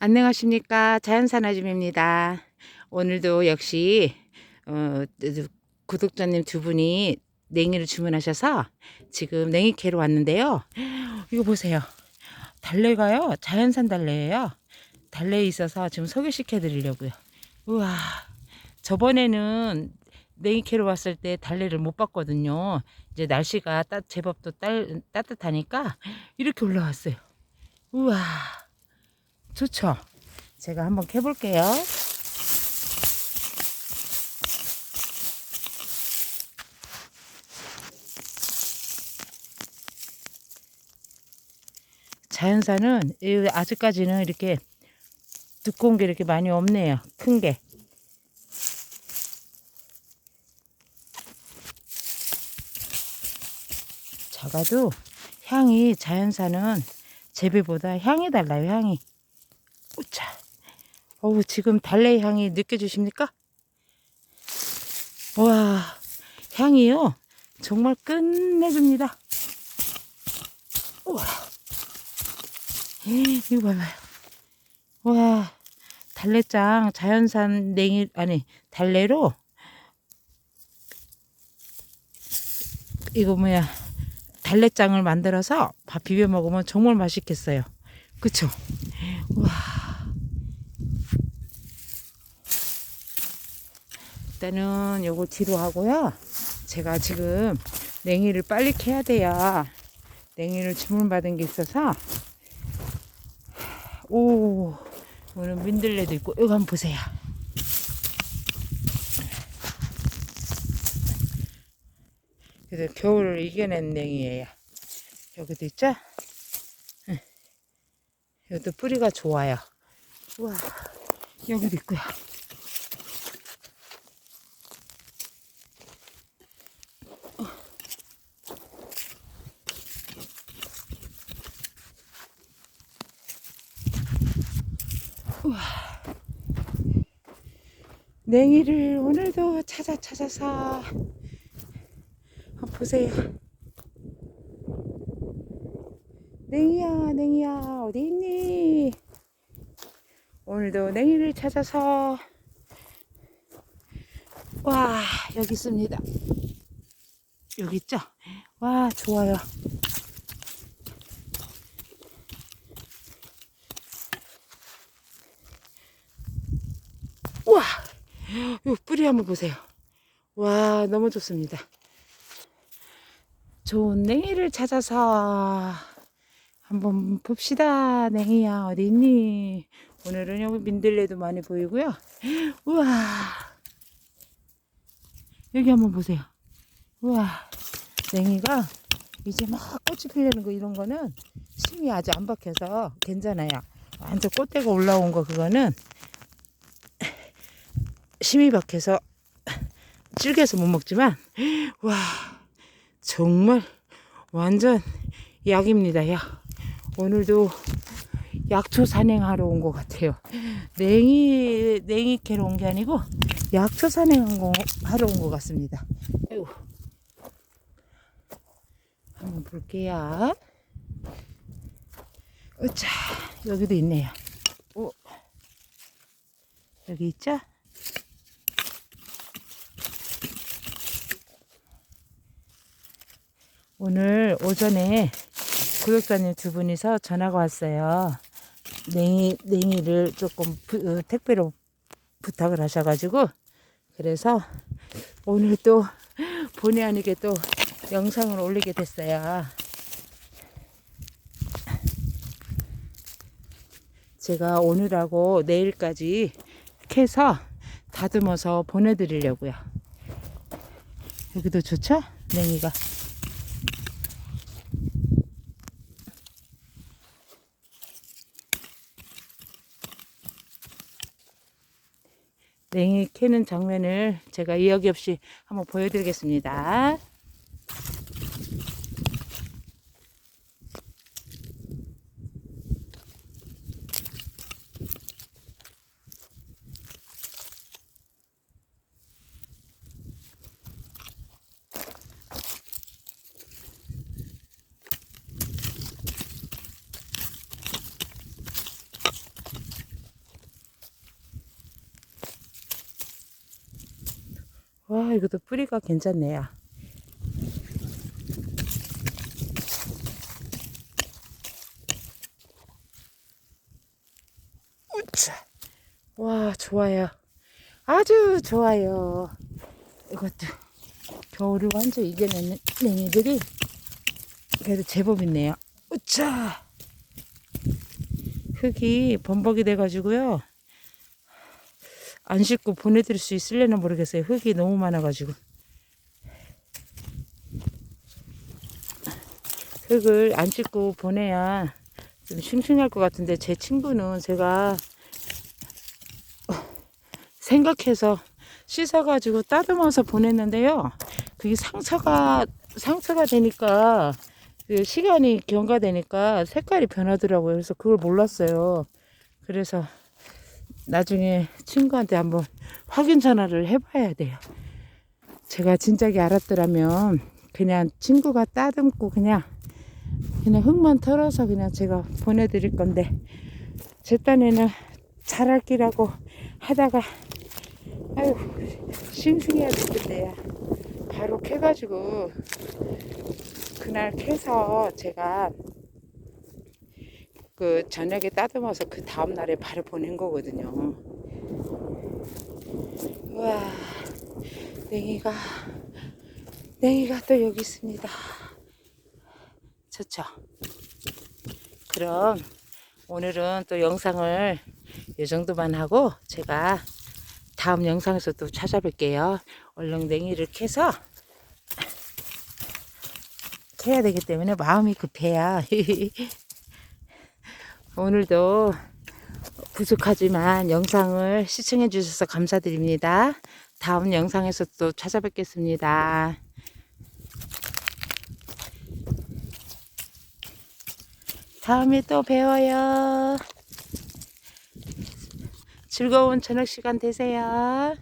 안녕하십니까 자연산아줌입니다. 오늘도 역시 어, 구독자님 두 분이 냉이를 주문하셔서 지금 냉이 캐러 왔는데요. 이거 보세요. 달래가요. 자연산 달래예요. 달래에 있어서 지금 소개시켜 드리려고요. 우와. 저번에는 냉이 캐러 왔을 때 달래를 못 봤거든요. 이제 날씨가 따, 제법 또 딸, 따뜻하니까 이렇게 올라왔어요. 우와. 좋죠? 제가 한번 캐볼게요. 자연산은 이- 아직까지는 이렇게 두꺼운 게 이렇게 많이 없네요. 큰 게. 작아도 향이 자연산은 재배보다 향이 달라요, 향이. 우차. 어우, 지금 달래 향이 느껴지십니까? 와, 향이요. 정말 끝내줍니다. 우와. 에이, 이거 봐봐요. 와, 달래장 자연산 냉이, 아니, 달래로 이거 뭐야, 달래장을 만들어서 밥 비벼 먹으면 정말 맛있겠어요. 그쵸? 와. 일단은 요거 뒤로 하고요. 제가 지금 냉이를 빨리 캐야 돼요. 냉이를 주문받은 게 있어서. 오, 오늘 민들레도 있고, 이거 한번 보세요. 그래도 겨울을 이겨낸 냉이에요. 여기도 있죠? 응. 여기도 뿌리가 좋아요. 우와, 여기도 있고요. 우와. 냉이를 오늘도 찾아 찾아서 한번 보세요. 냉이야, 냉이야, 어디 있니? 오늘도 냉이를 찾아서 와 여기 있습니다. 여기 있죠? 와 좋아요. 우와 요 뿌리 한번 보세요. 와 너무 좋습니다. 좋은 냉이를 찾아서 한번 봅시다. 냉이야 어디 있니? 오늘은 여기 민들레도 많이 보이고요. 우와 여기 한번 보세요. 우와 냉이가 이제 막 꽃이 피려는 거 이런 거는 심이 아직 안 박혀서 괜찮아요. 완전 꽃대가 올라온 거 그거는 심이 박혀서 질겨서 못 먹지만 와 정말 완전 약입니다 약 오늘도 약초 산행하러 온 것 같아요. 냉이 냉이 캐러 온 게 아니고 약초 산행한 거 하러 온 것 같습니다. 한번 볼게요. 으차 여기도 있네요. 오. 여기 있죠 오늘 오전에 구독자님 두 분이서 전화가 왔어요. 냉이, 냉이를 조금 부- 어, 택배로 부탁을 하셔가지고, 그래서 오늘 또 본의 아니게 또 영상을 올리게 됐어요. 제가 오늘하고 내일까지 캐서 다듬어서 보내드리려고요. 여기도 좋죠? 냉이가. 냉이 캐는 장면을 제가 이야기 없이 한번 보여드리겠습니다. 이것도 뿌리가 괜찮네요. 우차. 와, 좋아요. 아주 좋아요. 이것도 겨울을 완전 이겨내는 냉이들이 그래도 제법 있네요. 우차. 흙이 범벅이 돼가지고요. 안 씻고 보내드릴 수 있을려나 모르겠어요. 흙이 너무 많아가지고. 흙을 안 씻고 보내야 좀 싱싱할 것 같은데 제 친구는 제가 생각해서 씻어가지고 따듬어서 보냈는데요. 그게 상처가 상처가 되니까 그 시간이 경과되니까 색깔이 변하더라고요. 그래서 그걸 몰랐어요. 그래서 나중에 친구한테 한번 확인 전화를 해봐야 돼요. 제가 진작에 알았더라면 그냥 친구가 따듬고 그냥 그냥 흙만 털어서 그냥 제가 보내드릴 건데 제 딴에는 잘할 기라고 하다가 아유 싱싱해야 되겠네요. 바로 캐가지고 그날 캐서 제가 그 저녁에 따듬어서 그 다음 날에 바로 보낸 거거든요. 와, 냉이가 냉이가 또 여기 있습니다. 좋죠. 그럼 오늘은 또 영상을 이 정도만 하고 제가 다음 영상에서 또 찾아뵐게요. 얼른 냉이를 캐서 캐야 되기 때문에 마음이 급해요. 오늘도 부족하지만 영상을 시청해 주셔서 감사드립니다. 다음 영상에서 또 찾아뵙겠습니다. 다음에 또 배워요. 즐거운 저녁 시간 되세요.